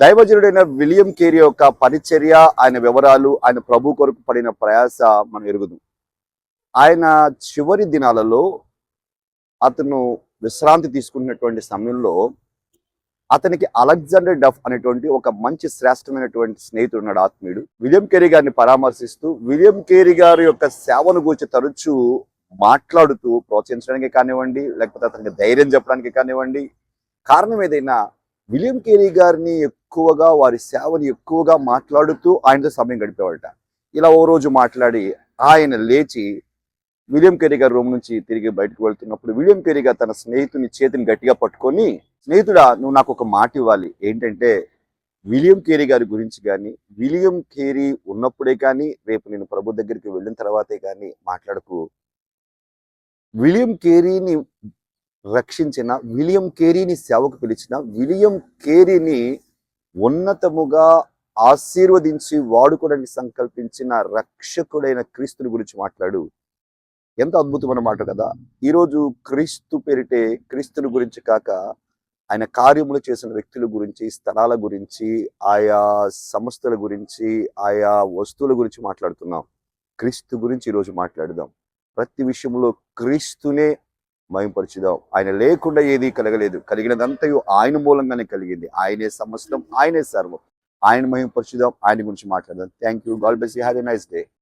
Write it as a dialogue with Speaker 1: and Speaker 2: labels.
Speaker 1: దైవజనుడైన William Carey యొక్క పరిచర్య ఆయన వివరాలు ఆయన ప్రభు కొరకు పడిన ప్రయాస మనం ఎరుగుదు. ఆయన చివరి దినాలలో అతను విశ్రాంతి తీసుకున్నటువంటి సమయంలో అతనికి అలెగ్జాండర్ డఫ్ అనేటువంటి ఒక మంచి శ్రేష్టమైనటువంటి స్నేహితుడు ఉన్నాడు ఆత్మీయుడు. విలియం కేరీ గారిని పరామర్శిస్తూ విలియం కేరీ గారి యొక్క సేవను గురించి తరచూ మాట్లాడుతూ ప్రోత్సహించడానికి కానివ్వండి లేకపోతే అతనికి ధైర్యం చెప్పడానికి కానివ్వండి. కారణం ఏదైనా విలియం కేరీ గారిని ఎక్కువగా వారి సేవని ఎక్కువగా మాట్లాడుతూ ఆయనతో సమయం గడిపేవాళ్ళట. ఇలా ఓ రోజు మాట్లాడి ఆయన లేచి విలియం కేరీ గారి రూమ్ నుంచి తిరిగి బయటకు వెళ్తున్నప్పుడు విలియం కేరీ గారు తన స్నేహితుని చేతిని గట్టిగా పట్టుకొని స్నేహితుడా నువ్వు నాకు ఒక మాట ఇవ్వాలి. ఏంటంటే విలియం కేరీ గారి గురించి కానీ విలియం కేరీ ఉన్నప్పుడే కానీ రేపు నేను ప్రభు దగ్గరికి వెళ్ళిన తర్వాతే కానీ మాట్లాడకు. విలియం కేరీని రక్షించిన విలియం కేరీని సేవకు పిలిచిన విలియం కేరీని ఉన్నతముగా ఆశీర్వదించి వాడుకోవడానికి సంకల్పించిన రక్షకుడైన క్రీస్తుని గురించి మాట్లాడు. ఎంత అద్భుతమైన మాట కదా. ఈరోజు క్రీస్తు పేరిటే క్రీస్తుని గురించి కాక ఆయన కార్యములు చేసిన వ్యక్తుల గురించి స్థలాల గురించి ఆయా సంస్థల గురించి ఆయా వస్తువుల గురించి మాట్లాడుతున్నాం. క్రీస్తు గురించి ఈరోజు మాట్లాడదాం. ప్రతి విషయంలో క్రీస్తునే మయంపరిచిదాం ఆయన లేకుండా ఏది కలగలేదు. కలిగినదంతయు ఆయన మూలంగానే కలిగింది. ఆయనే సమస్తం ఆయనే సర్వం. ఆయన మయంపరిచిదాం ఆయన గురించి మాట్లాడదాం. Thank you God bless have a nice day